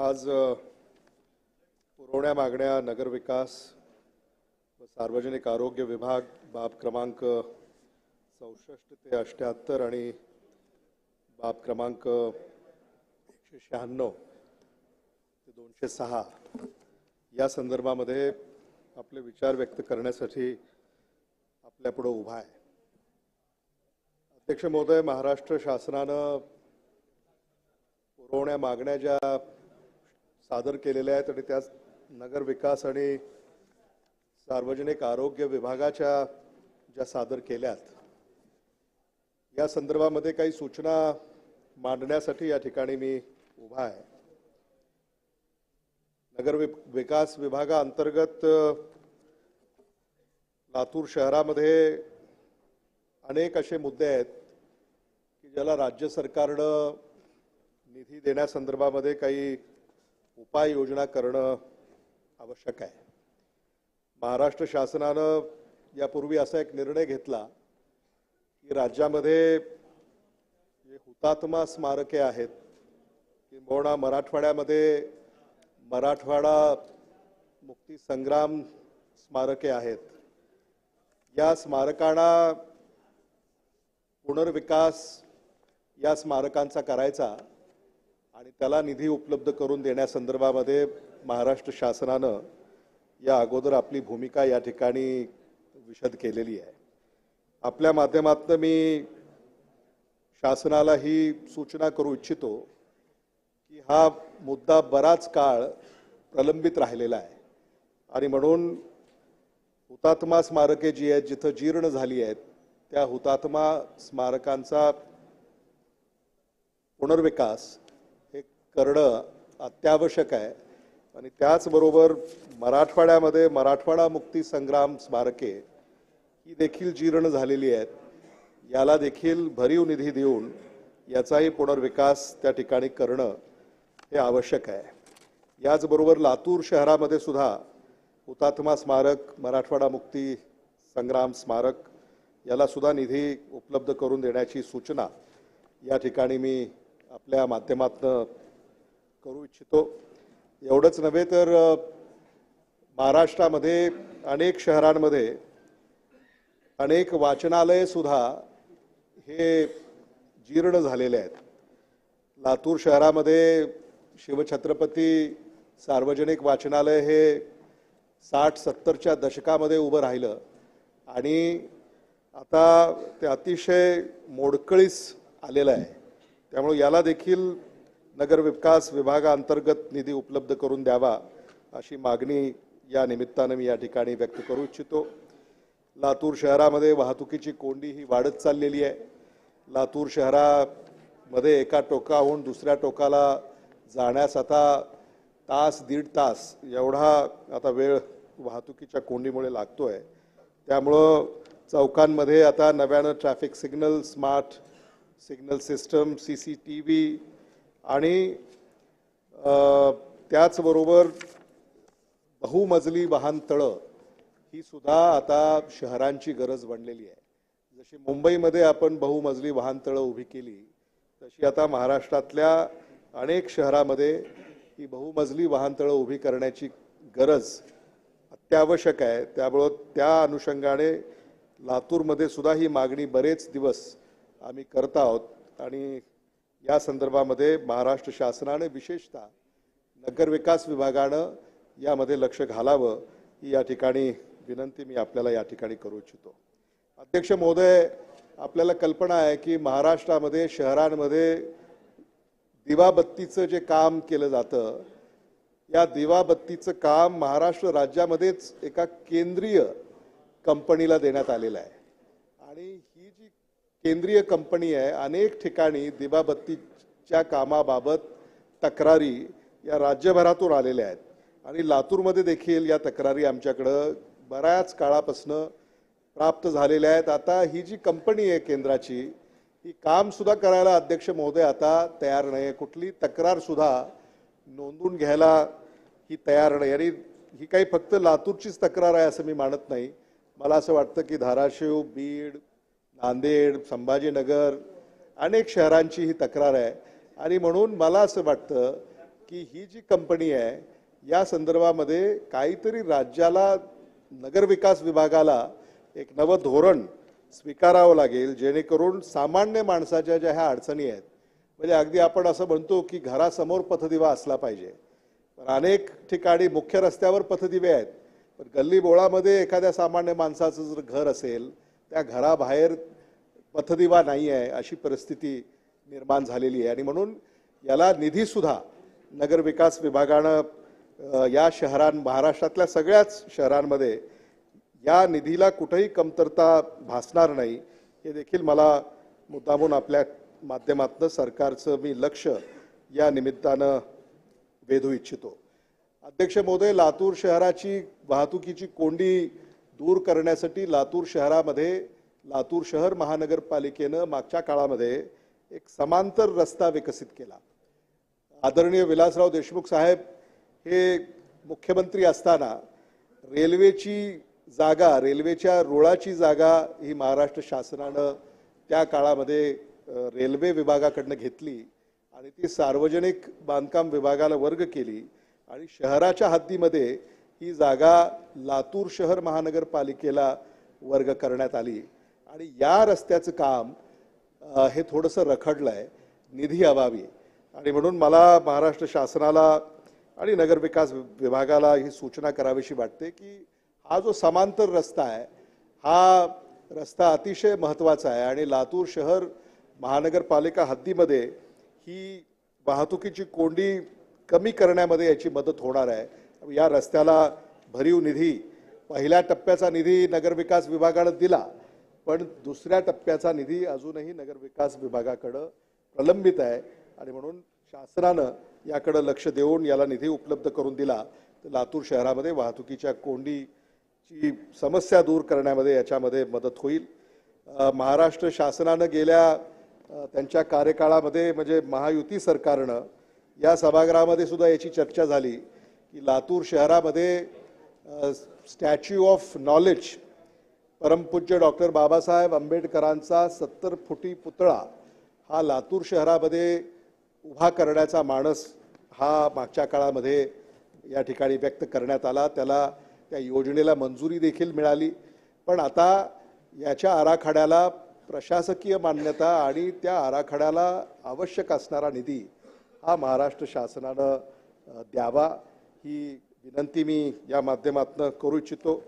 आज पुरवण्या मागण्या नगरविकास व सार्वजनिक आरोग्य विभाग बाब क्रमांक चौसष्ट ते अष्ट्याहत्तर आणि बाब क्रमांक एकशे शहाण्णव ते दोनशे सहा या संदर्भामध्ये आपले विचार व्यक्त करण्यासाठी आपल्यापुढं उभा आहे. अध्यक्ष महोदय महाराष्ट्र शासनानं पुरवण्या मागण्या ज्या सादर केलेल्या आहेत आणि त्या नगर विकास आणि सार्वजनिक आरोग्य विभागाच्या ज्या सादर केल्यात या संदर्भामध्ये काही सूचना मांडण्यासाठी या ठिकाणी मी उभा आहे. नगर वि- विकास विभागाअंतर्गत लातूर शहरामध्ये अनेक असे मुद्दे आहेत की ज्याला राज्य सरकारनं निधी देण्यासंदर्भामध्ये काही उपाययोजना करणं आवश्यक आहे. महाराष्ट्र शासनानं यापूर्वी असा एक निर्णय घेतला की राज्यामध्ये जे हुतात्मा स्मारके आहेत किंबहुना मराठवाड्यामध्ये मराठवाडा मुक्ती संग्राम स्मारके आहेत. या स्मारकांना पुनर्विकास या स्मारकांचा करायचा आणि त्याला निधी उपलब्ध करून देण्यासंदर्भामध्ये महाराष्ट्र शासनानं या अगोदर आपली भूमिका या ठिकाणी विशद केलेली आहे. आपल्या माध्यमातून मी शासनाला ही सूचना करू इच्छितो की हा मुद्दा बराच काळ प्रलंबित राहिलेला आहे. आणि म्हणून हुतात्मा स्मारके जी आहेत जिथं जीर्ण झाली आहेत त्या हुतात्मा स्मारकांचा पुनर्विकास करणं अत्यावश्यक आहे. आणि त्याचबरोबर मराठवाड्यामध्ये मराठवाडा मुक्ती संग्राम स्मारके ही देखील जीर्ण झालेली आहेत. याला देखील भरीव निधी देऊन याचाही पुनर्विकास त्या ठिकाणी करणं हे आवश्यक आहे. याचबरोबर लातूर शहरामध्ये सुद्धा हुतात्मा स्मारक मराठवाडा मुक्ती संग्राम स्मारक याला सुद्धा निधी उपलब्ध करून देण्याची सूचना या ठिकाणी मी आपल्या माध्यमातनं करू इच्छितो. एवढंच नव्हे तर महाराष्ट्रामध्ये अनेक शहरांमध्ये अनेक वाचनालयसुद्धा हे जीर्ण झालेले आहेत. लातूर शहरामध्ये शिवछत्रपती सार्वजनिक वाचनालय हे साठ सत्तरच्या दशकामध्ये उभं राहिलं आणि आता ते अतिशय मोडकळीस आलेलं आहे. त्यामुळे याला देखील नगर विकास विभागाअंतर्गत निधी उपलब्ध करून द्यावा अशी मागणी या निमित्तानं मी या ठिकाणी व्यक्त करू इच्छितो. लातूर शहरामध्ये वाहतुकीची कोंडी ही वाढत चाललेली आहे. लातूर शहरामध्ये एका टोकाहून दुसऱ्या टोकाला जाण्यास आता तास दीड तास एवढा आता वेळ वाहतुकीच्या कोंडीमुळे लागतो आहे त्यामुळं चौकांमध्ये आता नव्यानं traffic signal smart signal system C C T V आणि त्याचबरोबर बहुमजली वाहनतळं ही सुद्धा आता शहरांची गरज बनलेली आहे. जशी मुंबईमध्ये आपण बहुमजली वाहनतळं उभी केली तशी आता महाराष्ट्रातल्या अनेक शहरामध्ये ही बहुमजली वाहनतळं उभी करण्याची गरज अत्यावश्यक आहे. त्यामुळं त्या अनुषंगाने लातूरमध्ये सुद्धा ही मागणी बरेच दिवस आम्ही करत आहोत आणि या संदर्भामध्ये महाराष्ट्र शासनाने विशेषतः नगरविकास विभागानं यामध्ये लक्ष घालावं ही या ठिकाणी विनंती मी आपल्याला या ठिकाणी करू इच्छितो. अध्यक्ष महोदय आपल्याला कल्पना आहे की महाराष्ट्रामध्ये शहरांमध्ये दिवाबत्तीचं जे काम केलं जातं या दिवाबत्तीचं काम महाराष्ट्र राज्यामध्येच एका केंद्रीय कंपनीला देण्यात आलेलं आहे. आणि ही जी केंद्रीय कंपनी आहे. अनेक ठिकाणी दिवाबत्तीच्या कामाबाबत तक्रारी या राज्यभरातून आलेल्या आहेत. आणि लातूरमध्ये देखील या तक्रारी आमच्याकडं बऱ्याच काळापासनं प्राप्त झालेल्या आहेत. आता ही जी कंपनी आहे केंद्राची ही कामसुद्धा करायला अध्यक्ष महोदय आता तयार नाही कुठली तक्रारसुद्धा नोंदून नोंदवून घ्यायला ही तयार नाही. आणि ही काही फक्त लातूरचीच तक्रार आहे असं मी मानत नाही. मला असं वाटतं की धाराशिव बीड नांदेड संभाजीनगर अनेक शहरांची ही तक्रार आहे. आणि म्हणून मला असं वाटतं की ही जी कंपनी आहे या संदर्भामध्ये काहीतरी राज्याला नगरविकास विभागाला एक नवं धोरण स्वीकारावं लागेल जेणेकरून सामान्य माणसाच्या ज्या ह्या अडचणी आहेत म्हणजे अगदी आपण असं म्हणतो की घरासमोर पथदिवा असला पाहिजे. पण अनेक ठिकाणी मुख्य रस्त्यावर पथदिवे आहेत. पण गल्ली बोळामध्ये एखाद्या सामान्य माणसाचं जर घर असेल त्या घराबाहेर पथदिवा नाही आहे अशी परिस्थिती निर्माण झालेली आहे. आणि म्हणून याला निधीसुद्धा नगरविकास विभागानं या शहरां महाराष्ट्रातल्या सगळ्याच शहरांमध्ये या निधीला कुठंही कमतरता भासणार नाही. हे देखील मला मुद्दामून आपल्या माध्यमातून सरकारचं मी लक्ष या निमित्तानं वेधू इच्छितो. अध्यक्ष महोदय लातूर शहराची वाहतुकीची कोंडी दूर करण्यासाठी लातूर शहरामध्ये लातूर शहर महानगरपालिकेनं मागच्या काळामध्ये एक समांतर रस्ता विकसित केला. आदरणीय विलासराव देशमुख साहेब हे मुख्यमंत्री असताना रेल्वेची जागा रेल्वेच्या रुळाची जागा ही महाराष्ट्र शासनानं त्या काळामध्ये रेल्वे विभागाकडनं घेतली आणि ती सार्वजनिक बांधकाम विभागाला वर्ग केली आणि शहराच्या हद्दीमध्ये ही जागा लातूर शहर महानगरपालिकेला वर्ग करण्यात आली. आणि या रस्त्याचं काम हे थोडंसं रखडलं आहे निधी अभावी. आणि म्हणून मला महाराष्ट्र शासनाला आणि नगरविकास विभागाला ही सूचना करावीशी वाटते की हा जो समांतर रस्ता आहे हा रस्ता अतिशय महत्त्वाचा आहे. आणि लातूर शहर महानगरपालिका हद्दीमध्ये ही वाहतुकीची कोंडी कमी करण्यामध्ये याची मदत होणार आहे. या रस्त्याला भरीव निधी पहिल्या टप्प्याचा निधी नगरविकास विभागानं दिला पण दुसऱ्या टप्प्याचा निधी अजूनही नगरविकास विभागाकडं प्रलंबित आहे आणि म्हणून शासनानं याकडं लक्ष देऊन याला निधी उपलब्ध करून दिला. तर लातूर शहरामध्ये वाहतुकीच्या कोंडीची समस्या दूर करण्यामध्ये याच्यामध्ये मदत होईल. महाराष्ट्र शासनानं गेल्या त्यांच्या कार्यकाळामध्ये म्हणजे महायुती सरकारनं या सभागृहामध्ये सुद्धा याची चर्चा झाली. की लातूर शहरामध्ये स्टॅच्यू ऑफ नॉलेज परमपूज्य डॉक्टर बाबासाहेब आंबेडकरांचा सत्तर फुटी पुतळा हा लातूर शहरामध्ये उभा करण्याचा माणस हा मागच्या काळामध्ये या ठिकाणी व्यक्त करण्यात आला. त्याला त्या योजनेला मंजुरी देखील मिळाली. पण आता याच्या आराखड्याला प्रशासकीय मान्यता आणि त्या आराखड्याला आवश्यक असणारा निधी हा महाराष्ट्र शासनानं द्यावा. ही विनंती मी या माध्यमातून करू इच्छितो.